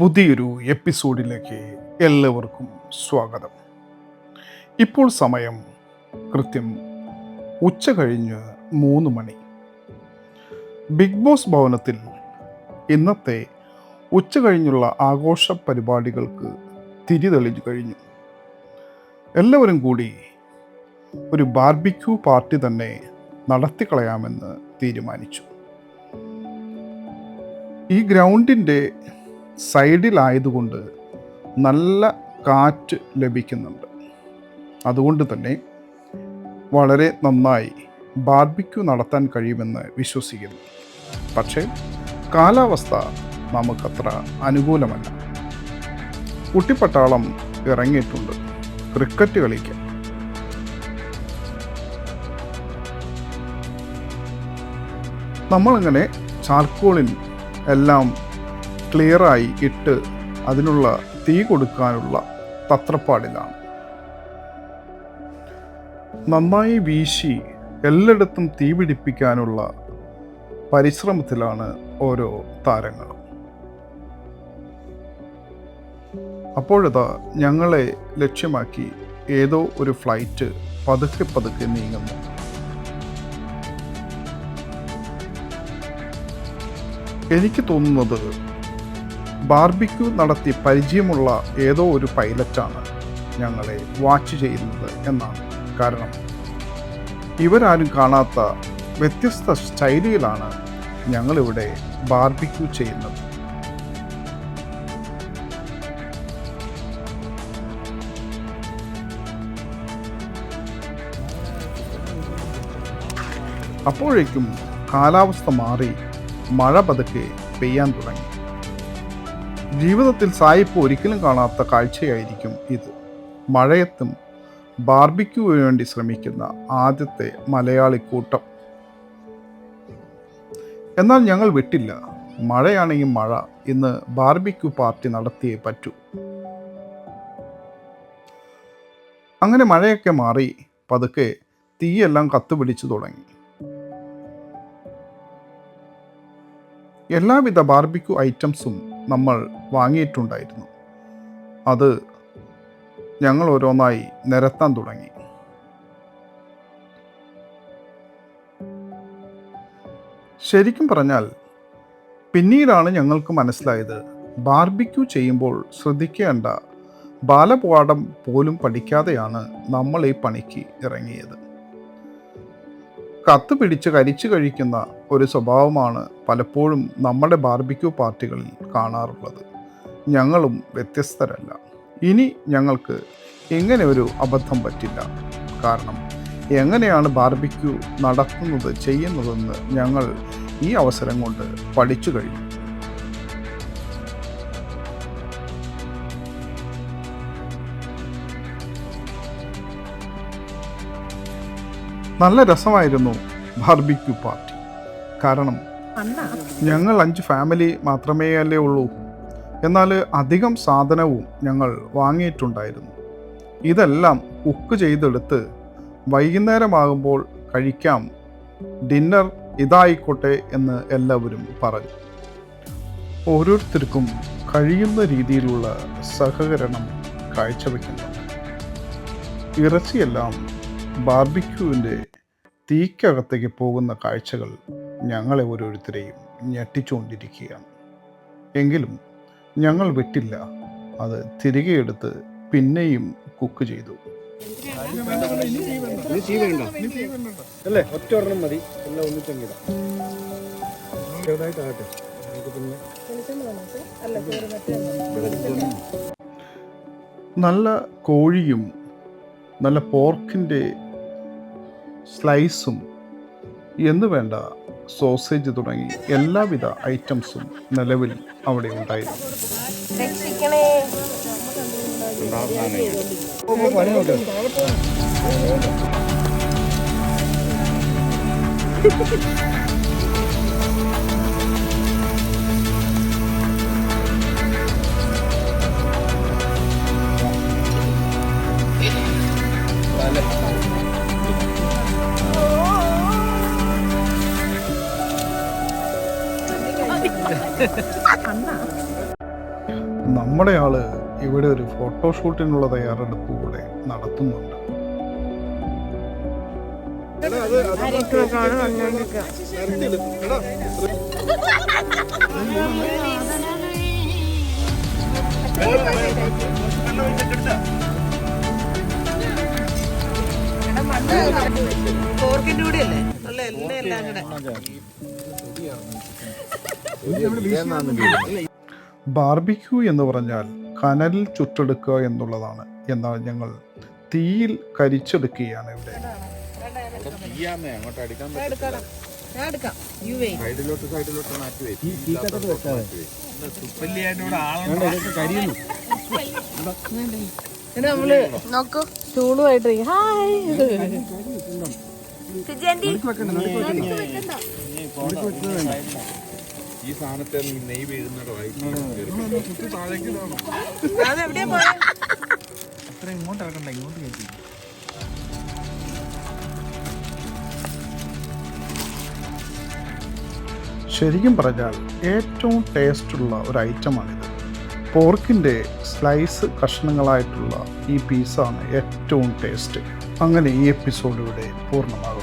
പുതിയൊരു എപ്പിസോഡിലേക്ക് എല്ലാവർക്കും സ്വാഗതം. ഇപ്പോൾ സമയം കൃത്യം ഉച്ച കഴിഞ്ഞ് മൂന്ന് മണി. ബിഗ് ബോസ് ഭവനത്തിൽ ഇന്നത്തെ ഉച്ച കഴിഞ്ഞുള്ള ആഘോഷ പരിപാടികൾക്ക് തിരി തെളിഞ്ഞു കഴിഞ്ഞു. എല്ലാവരും കൂടി ഒരു ബാർബിക്യൂ പാർട്ടി തന്നെ നടത്തിക്കളയാമെന്ന് തീരുമാനിച്ചു. ഈ ഗ്രൗണ്ടിന്റെ സൈഡിലായതുകൊണ്ട് നല്ല കാറ്റ് ലഭിക്കുന്നുണ്ട്. അതുകൊണ്ട് തന്നെ വളരെ നന്നായി ബാർബിക്യു നടത്താൻ കഴിയുമെന്ന് വിശ്വസിക്കുന്നു. പക്ഷേ കാലാവസ്ഥ നമുക്കത്ര അനുകൂലമല്ല. കുട്ടിപ്പട്ടാളം ഇറങ്ങിയിട്ടുണ്ട് ക്രിക്കറ്റ് കളിക്കാൻ നമ്മളങ്ങനെ ചാർക്കോളിൽ എല്ലാം ക്ലിയറായി ഇട്ട് അതിനുള്ള തീ കൊടുക്കാനുള്ള തത്രപ്പാടിലാണ്. നന്നായി വീശി എല്ലായിടത്തും തീ പിടിപ്പിക്കാനുള്ള പരിശ്രമത്തിലാണ് ഓരോ താരങ്ങളും. അപ്പോഴതാ ഞങ്ങളെ ലക്ഷ്യമാക്കി ഏതോ ഒരു ഫ്ലൈറ്റ് പതുക്കെ പതുക്കെ നീങ്ങുന്നു. എനിക്ക് തോന്നുന്നത് ബാർബിക്യൂ നടത്തി പരിചയമുള്ള ഏതോ ഒരു പൈലറ്റാണ് ഞങ്ങളെ വാച്ച് ചെയ്യുന്നത് എന്നാണ് കാരണം. ഇവരാരും കാണാത്ത വ്യത്യസ്ത സ്റ്റൈലിലാണ് ഞങ്ങളിവിടെ ബാർബിക്യൂ ചെയ്യുന്നത്. അപ്പോഴേക്കും കാലാവസ്ഥ മാറി മഴ പതുക്കെ പെയ്യാൻ തുടങ്ങി. ജീവിതത്തിൽ സായിപ്പ് ഒരിക്കലും കാണാത്ത കാഴ്ചയായിരിക്കും ഇത്. മഴയത്തും ബാർബിക്യൂവിന് വേണ്ടി ശ്രമിക്കുന്ന ആദ്യത്തെ മലയാളി കൂട്ടം. എന്നാൽ ഞങ്ങൾ വിട്ടില്ല. മഴയാണെങ്കിൽ മഴ. ഇന്ന് ബാർബിക്യൂ പാർട്ടി നടത്തിയേ പറ്റൂ. അങ്ങനെ മഴയൊക്കെ മാറി പതുക്കെ തീയെല്ലാം കത്തുപിടിച്ചു തുടങ്ങി. എല്ലാവിധ ബാർബിക്യൂ ഐറ്റംസും നമ്മൾ വാങ്ങിയിട്ടുണ്ടായിരുന്നു. അത് ഞങ്ങൾ ഓരോന്നായി നിരത്താൻ തുടങ്ങി. ശരിക്കും പറഞ്ഞാൽ പിന്നീടാണ് ഞങ്ങൾക്ക് മനസ്സിലായത് ബാർബിക്യൂ ചെയ്യുമ്പോൾ ശ്രദ്ധിക്കേണ്ട ബാലപാഠം പോലും പഠിക്കാതെയാണ് നമ്മൾ ഈ പണിക്ക് ഇറങ്ങിയത്. കത്ത് പിടിച്ച് കരിച്ചു കഴിക്കുന്ന ഒരു സ്വഭാവമാണ് പലപ്പോഴും നമ്മുടെ ബാർബിക്യൂ പാർട്ടികളിൽ കാണാറുള്ളത്. ഞങ്ങളും വ്യത്യസ്തരല്ല. ഇനി ഞങ്ങൾക്ക് ഇങ്ങനെ ഒരു അബദ്ധം പറ്റില്ല? കാരണം എങ്ങനെയാണ് ബാർബിക്യൂ നടത്തുന്നത് ചെയ്യുന്നതെന്ന് ഞങ്ങൾ ഈ അവസരം കൊണ്ട് പഠിച്ചു കഴിഞ്ഞു. നല്ല രസമായിരുന്നു ബാർബിക്യൂ പാർട്ടി കാരണം ഞങ്ങൾ അഞ്ച് ഫാമിലി മാത്രമേ അല്ലേ ഉള്ളൂ. എന്നാൽ അധികം സാധനവും ഞങ്ങൾ വാങ്ങിയിട്ടുണ്ടായിരുന്നു. ഇതെല്ലാം കുക്ക് ചെയ്തെടുത്ത് വൈകുന്നേരമാകുമ്പോൾ കഴിക്കാം. ഡിന്നർ ഇതായിക്കോട്ടെ എന്ന് എല്ലാവരും പറഞ്ഞു. ഓരോരുത്തർക്കും കഴിയുന്ന രീതിയിലുള്ള സഹകരണം കാഴ്ചവെക്കുന്നുണ്ട് ഇറച്ചിയെല്ലാം ബാർബിക്യൂവിന്റെ തീക്കകത്തേക്ക് പോകുന്ന കാഴ്ചകൾ ഞങ്ങളെ ഓരോരുത്തരെയും ഞെട്ടിച്ചുകൊണ്ടിരിക്കുകയാണ്. എങ്കിലും ഞങ്ങൾ വിട്ടില്ല. അത് തിരികെ എടുത്ത് പിന്നെയും കുക്ക് ചെയ്തു. അല്ലേ? ഒറ്റ ഒരെണ്ണം മതി. എല്ലാം ചെറുതായിട്ടാകട്ടെ നല്ല കോഴിയും നല്ല പോർക്കിന്റെ സ്ലൈസും എന്ന് വേണ്ട സോസേജ് തുടങ്ങി എല്ലാവിധ ഐറ്റംസും നിലവിൽ അവിടെ ഉണ്ടായിരുന്നു Vale. നമ്മുടെ ആൾ ഇവിടെ ഒരു ഫോട്ടോഷൂട്ടിനുള്ള തയ്യാറെടുപ്പ് കൂടെ നടത്തുന്നുണ്ട്. പോർക്കിന്റെ കൂടെ അല്ലേ ഉള്ള എല്ലാം എല്ലാം കൂടെ. ബാർബിക്യൂ എന്ന് പറഞ്ഞാൽ കനലിൽ ചുറ്റെടുക്കുക എന്നുള്ളതാണ്. എന്നാൽ ഞങ്ങൾ തീയിൽ കരിച്ചെടുക്കുകയാണ് ഇവിടെ. നമ്മൾ നോക്കൂ. ചൂടുമായിട്ട് ഹായ്. ഈ സാധനത്തെ നെയ് വെക്കണ്ട. ഈ സാധനത്തെ ഇറക്കണ്ട ഇങ്ങോട്ട് പോയത് ശരിക്കും പറഞ്ഞാൽ ഏറ്റവും ടേസ്റ്റുള്ള ഒരു ഐറ്റമാണിത് പോർക്കിന്റെ സ്ലൈസ് കഷ്ണങ്ങളായിട്ടുള്ള ഈ പീസാണ് ഏറ്റവും ടേസ്റ്റ്. അങ്ങനെ ഈ എപ്പിസോഡ് ഇവിടെ പൂർണമാകുന്നു